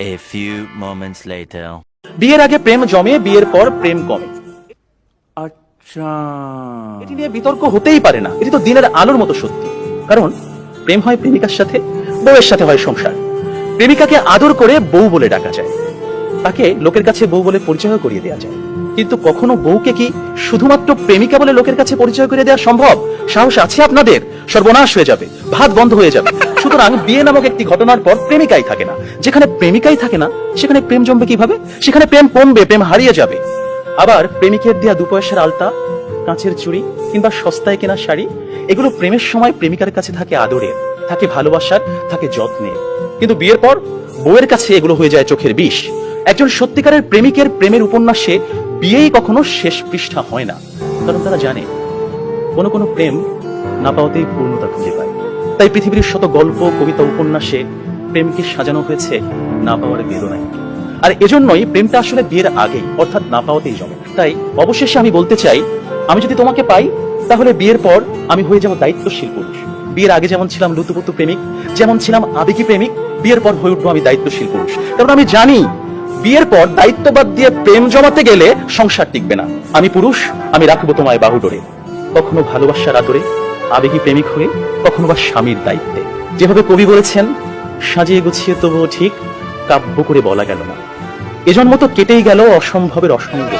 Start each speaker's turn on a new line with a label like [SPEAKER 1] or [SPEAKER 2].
[SPEAKER 1] A few moments later.
[SPEAKER 2] বিয়ের আগে প্রেম জমে বিয়ের পর প্রেম কমে।
[SPEAKER 3] আচ্ছা।
[SPEAKER 2] এটি নিয়ে বিতর্ক হতেই পারে না। এটি তো দিনের আলোর মতো সত্যি। কারণ প্রেম হয় প্রেমিকার সাথে বউয়ের সাথে হয় সংসার। প্রেমিকাকে আদর করে বউ বলে ডাকা যায়। তাকে লোকের কাছে বউ বলে পরিচয় করিয়ে দেওয়া যায়। কিন্তু কখনো বউকে কি শুধুমাত্র প্রেমিকা বলে লোকের কাছে পরিচয় করে দেওয়া সম্ভব? সাহস আছে আপনাদের? সর্বনাশ হয়ে যাবে। ভাত বন্ধ হয়ে যাবে। সুতরাং বিয়ে নামক একটি ঘটনার পর প্রেমিকাই থাকে না। যেখানে প্রেমিকাই থাকে না, সেখানে প্রেম জমবে কীভাবে? সেখানে প্রেম কমবে, প্রেম হারিয়ে যাবে। আবার প্রেমিকের দেয়া দু পয়সার আলতা, কাঁচের চুড়ি কিংবা সস্তায় কেনা শাড়ি, এগুলো প্রেমের সময় প্রেমিকার কাছে থাকে আদরের, থাকে ভালোবাসার, থাকে যত্নের। কিন্তু বিয়ের পর বউয়ের কাছে এগুলো হয়ে যায় চোখের বিষ। একজন সত্যিকারের প্রেমিকের প্রেমের উপন্যাসে বিয়েই কখনো শেষ পৃষ্ঠা হয় না। কারণ তারা জানে, কোনো কোনো প্রেম না পাওয়াতেই পূর্ণতা খুঁজে পায়। তাই পৃথিবীর শত গল্প, কবিতা, উপন্যাসে প্রেমকে সাজানো হয়েছে না পাওয়ার বেদনায় আর এজন্যই প্রেমটা আসলে বিয়ের আগেই, অর্থাৎ না পাওয়াতেই জমে। তাই অবশেষে আমি বলতে চাই, আমি যদি তোমাকে পাই, তাহলে বিয়ের পর আমি হয়ে যাব দায়িত্বশীল পুরুষ। বিয়ের আগে যেমন ছিলাম লুতুপুতু প্রেমিক, যেমন ছিলাম আবেগী প্রেমিক, বিয়ের পর হয়ে উঠবো আমি দায়িত্বশীল পুরুষ। কারণ আমি জানি, বিয়ের পর দায়িত্ববাদ দিয়ে প্রেম জমাতে গেলে সংসার টিকবে না। আমি পুরুষ, আমি রাখব তোমায় বাহুডোরে। কখনো ভালোবাসার আদরে আবেগী প্রেমিক হয়ে কখনো বা স্বামীর দায়িত্বে। যেভাবে কবি বলেছেন সাজিয়ে গুছিয়ে তবুও ঠিক কাব্য করে বলা গেল না। এজন্ম তো কেটেই গেল অসম্ভবের অসম্ভব